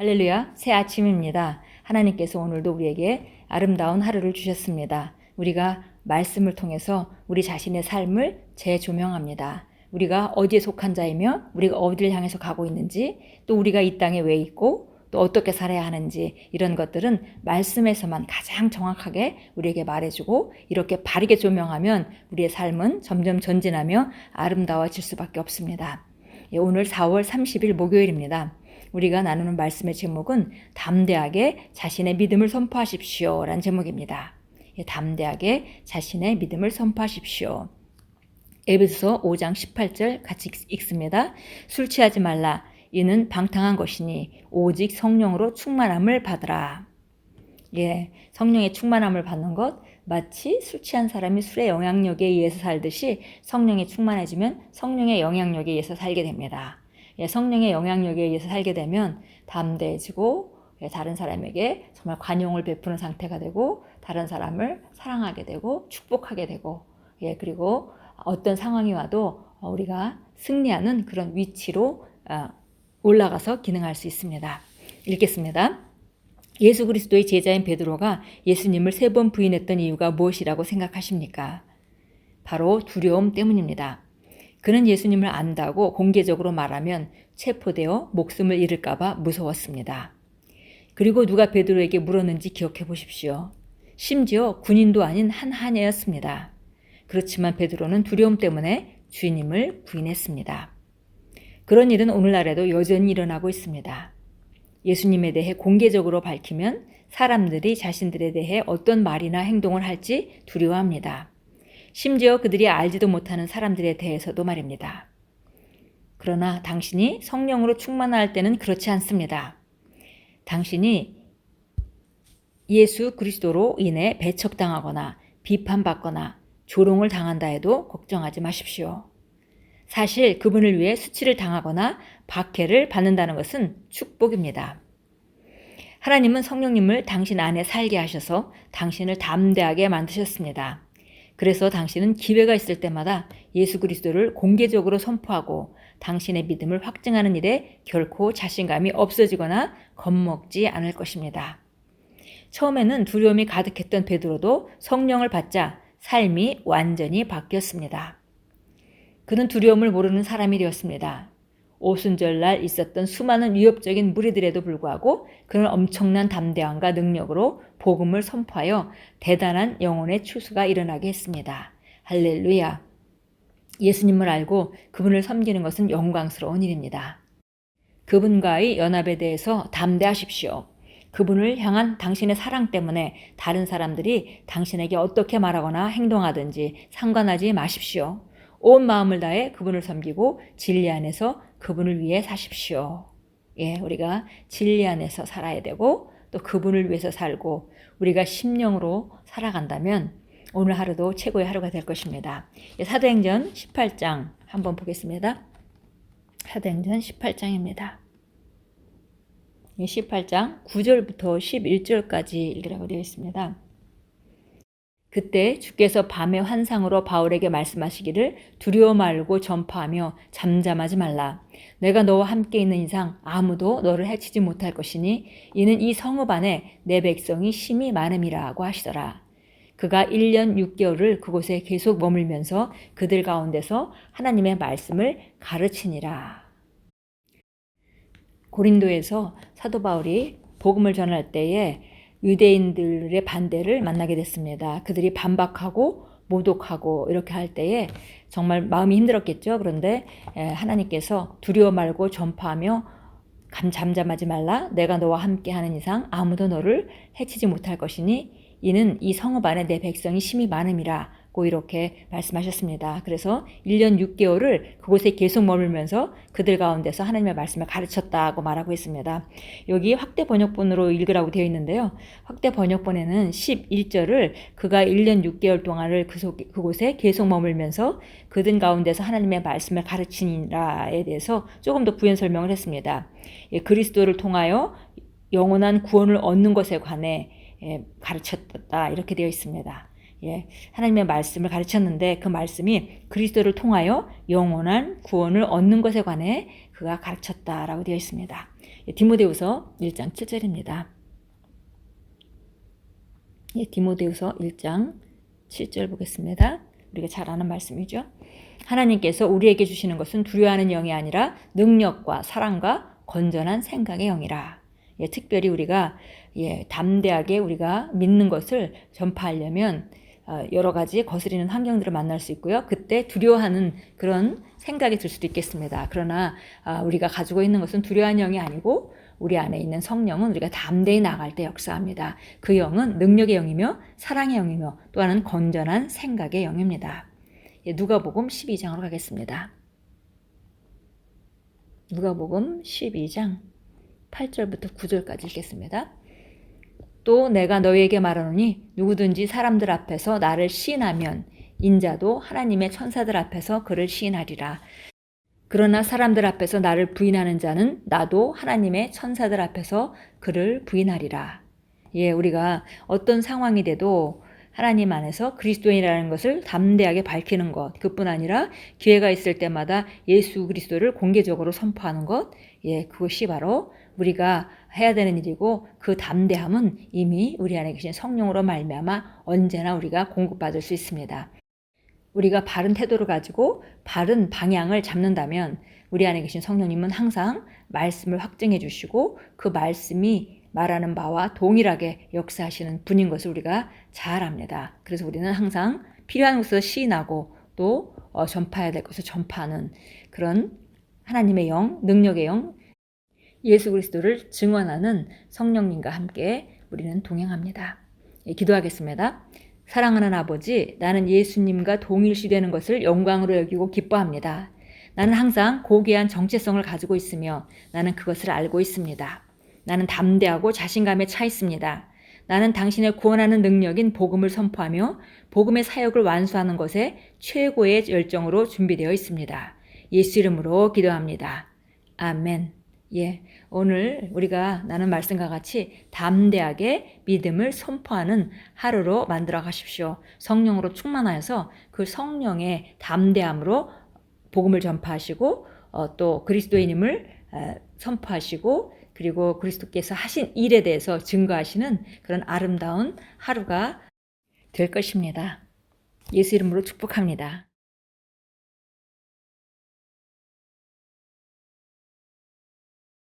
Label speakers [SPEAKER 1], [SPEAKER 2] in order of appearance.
[SPEAKER 1] 할렐루야, 새 아침입니다. 하나님께서 오늘도 우리에게 아름다운 하루를 주셨습니다. 우리가 말씀을 통해서 우리 자신의 삶을 재조명합니다. 우리가 어디에 속한 자이며 우리가 어디를 향해서 가고 있는지 또 우리가 이 땅에 왜 있고 또 어떻게 살아야 하는지 이런 것들은 말씀에서만 가장 정확하게 우리에게 말해주고 이렇게 바르게 조명하면 우리의 삶은 점점 전진하며 아름다워질 수밖에 없습니다. 예, 오늘 4월 30일 목요일입니다. 우리가 나누는 말씀의 제목은 담대하게 자신의 믿음을 선포하십시오. 라는 제목입니다. 예, 담대하게 자신의 믿음을 선포하십시오. 에베소서 5장 18절 같이 읽습니다. 술 취하지 말라. 이는 방탕한 것이니 오직 성령으로 충만함을 받으라. 예, 성령의 충만함을 받는 것 마치 술 취한 사람이 술의 영향력에 의해서 살듯이 성령이 충만해지면 성령의 영향력에 의해서 살게 됩니다. 예, 성령의 영향력에 의해서 살게 되면 담대해지고 예, 다른 사람에게 정말 관용을 베푸는 상태가 되고 다른 사람을 사랑하게 되고 축복하게 되고 예, 그리고 어떤 상황이 와도 우리가 승리하는 그런 위치로 어, 올라가서 기능할 수 있습니다. 읽겠습니다. 예수 그리스도의 제자인 베드로가 예수님을 세 번 부인했던 이유가 무엇이라고 생각하십니까? 바로 두려움 때문입니다. 그는 예수님을 안다고 공개적으로 말하면 체포되어 목숨을 잃을까봐 무서웠습니다. 그리고 누가 베드로에게 물었는지 기억해 보십시오. 심지어 군인도 아닌 한 하녀였습니다. 그렇지만 베드로는 두려움 때문에 주님을 부인했습니다. 그런 일은 오늘날에도 여전히 일어나고 있습니다. 예수님에 대해 공개적으로 밝히면 사람들이 자신들에 대해 어떤 말이나 행동을 할지 두려워합니다. 심지어 그들이 알지도 못하는 사람들에 대해서도 말입니다. 그러나 당신이 성령으로 충만할 때는 그렇지 않습니다. 당신이 예수 그리스도로 인해 배척당하거나 비판받거나 조롱을 당한다 해도 걱정하지 마십시오. 사실 그분을 위해 수치를 당하거나 박해를 받는다는 것은 축복입니다. 하나님은 성령님을 당신 안에 살게 하셔서 당신을 담대하게 만드셨습니다. 그래서 당신은 기회가 있을 때마다 예수 그리스도를 공개적으로 선포하고 당신의 믿음을 확증하는 일에 결코 자신감이 없어지거나 겁먹지 않을 것입니다. 처음에는 두려움이 가득했던 베드로도 성령을 받자 삶이 완전히 바뀌었습니다. 그는 두려움을 모르는 사람이 되었습니다. 오순절날 있었던 수많은 위협적인 무리들에도 불구하고 그는 엄청난 담대함과 능력으로 복음을 선포하여 대단한 영혼의 추수가 일어나게 했습니다. 할렐루야. 예수님을 알고 그분을 섬기는 것은 영광스러운 일입니다. 그분과의 연합에 대해서 담대하십시오. 그분을 향한 당신의 사랑 때문에 다른 사람들이 당신에게 어떻게 말하거나 행동하든지 상관하지 마십시오. 온 마음을 다해 그분을 섬기고 진리 안에서 그분을 위해 사십시오. 예, 우리가 진리 안에서 살아야 되고 또 그분을 위해서 살고 우리가 심령으로 살아간다면 오늘 하루도 최고의 하루가 될 것입니다. 예, 사도행전 18장 한번 보겠습니다. 사도행전 18장입니다. 18장 9절부터 11절까지 읽으라고 되어 있습니다. 그때 주께서 밤의 환상으로 바울에게 말씀하시기를 두려워 말고 전파하며 잠잠하지 말라. 내가 너와 함께 있는 이상 아무도 너를 해치지 못할 것이니 이는 이 성읍 안에 내 백성이 심히 많음이라고 하시더라. 그가 1년 6개월을 그곳에 계속 머물면서 그들 가운데서 하나님의 말씀을 가르치니라. 고린도에서 사도 바울이 복음을 전할 때에 유대인들의 반대를 만나게 됐습니다. 그들이 반박하고 모독하고 이렇게 할 때에 정말 마음이 힘들었겠죠. 그런데 하나님께서 두려워 말고 전파하며 잠잠하지 말라. 내가 너와 함께 하는 이상 아무도 너를 해치지 못할 것이니 이는 이 성읍 안에 내 백성이 심히 많음이라. 고 이렇게 말씀하셨습니다. 그래서 1년 6개월을 그곳에 계속 머물면서 그들 가운데서 하나님의 말씀을 가르쳤다고 말하고 있습니다. 여기 확대 번역본으로 읽으라고 되어 있는데요. 확대 번역본에는 11절을 그가 1년 6개월 동안을 그곳에 계속 머물면서 그들 가운데서 하나님의 말씀을 가르치니라에 대해서 조금 더 부연 설명을 했습니다. 예, 그리스도를 통하여 영원한 구원을 얻는 것에 관해 예, 가르쳤다 이렇게 되어 있습니다. 예, 하나님의 말씀을 가르쳤는데 그 말씀이 그리스도를 통하여 영원한 구원을 얻는 것에 관해 그가 가르쳤다라고 되어 있습니다. 예, 디모데후서 1장 7절입니다. 예, 디모데후서 1장 7절 보겠습니다. 우리가 잘 아는 말씀이죠. 하나님께서 우리에게 주시는 것은 두려워하는 영이 아니라 능력과 사랑과 건전한 생각의 영이라. 예, 특별히 우리가 예, 담대하게 우리가 믿는 것을 전파하려면 어, 여러 가지 거스리는 환경들을 만날 수 있고요. 그때 두려워하는 그런 생각이 들 수도 있겠습니다. 그러나 아, 우리가 가지고 있는 것은 두려워하는 영이 아니고 우리 안에 있는 성령은 우리가 담대히 나갈 때 역사합니다. 그 영은 능력의 영이며 사랑의 영이며 또 하나는 건전한 생각의 영입니다. 예, 누가복음 12장으로 가겠습니다. 누가복음 12장 8절부터 9절까지 읽겠습니다. 또 내가 너희에게 말하노니 누구든지 사람들 앞에서 나를 시인하면 인자도 하나님의 천사들 앞에서 그를 시인하리라. 그러나 사람들 앞에서 나를 부인하는 자는 나도 하나님의 천사들 앞에서 그를 부인하리라. 예, 우리가 어떤 상황이 돼도 하나님 안에서 그리스도인이라는 것을 담대하게 밝히는 것, 그뿐 아니라 기회가 있을 때마다 예수 그리스도를 공개적으로 선포하는 것, 예, 그것이 바로 우리가 해야 되는 일이고 그 담대함은 이미 우리 안에 계신 성령으로 말미암아 언제나 우리가 공급받을 수 있습니다. 우리가 바른 태도를 가지고 바른 방향을 잡는다면 우리 안에 계신 성령님은 항상 말씀을 확증해 주시고 그 말씀이 말하는 바와 동일하게 역사하시는 분인 것을 우리가 잘 압니다. 그래서 우리는 항상 필요한 곳에서 시인하고 또 어, 전파해야 될 것을 전파하는 그런 하나님의 영, 능력의 영, 예수 그리스도를 증언하는 성령님과 함께 우리는 동행합니다. 예, 기도하겠습니다. 사랑하는 아버지, 나는 예수님과 동일시 되는 것을 영광으로 여기고 기뻐합니다. 나는 항상 고귀한 정체성을 가지고 있으며 나는 그것을 알고 있습니다. 나는 담대하고 자신감에 차 있습니다. 나는 당신의 구원하는 능력인 복음을 선포하며 복음의 사역을 완수하는 것에 최고의 열정으로 준비되어 있습니다. 예수 이름으로 기도합니다. 아멘. 예, 오늘 우리가 나는 말씀과 같이 담대하게 믿음을 선포하는 하루로 만들어 가십시오. 성령으로 충만하여서 그 성령의 담대함으로 복음을 전파하시고 어, 또 그리스도인임을 어, 선포하시고 그리고 그리스도께서 하신 일에 대해서 증거하시는 그런 아름다운 하루가 될 것입니다. 예수 이름으로 축복합니다.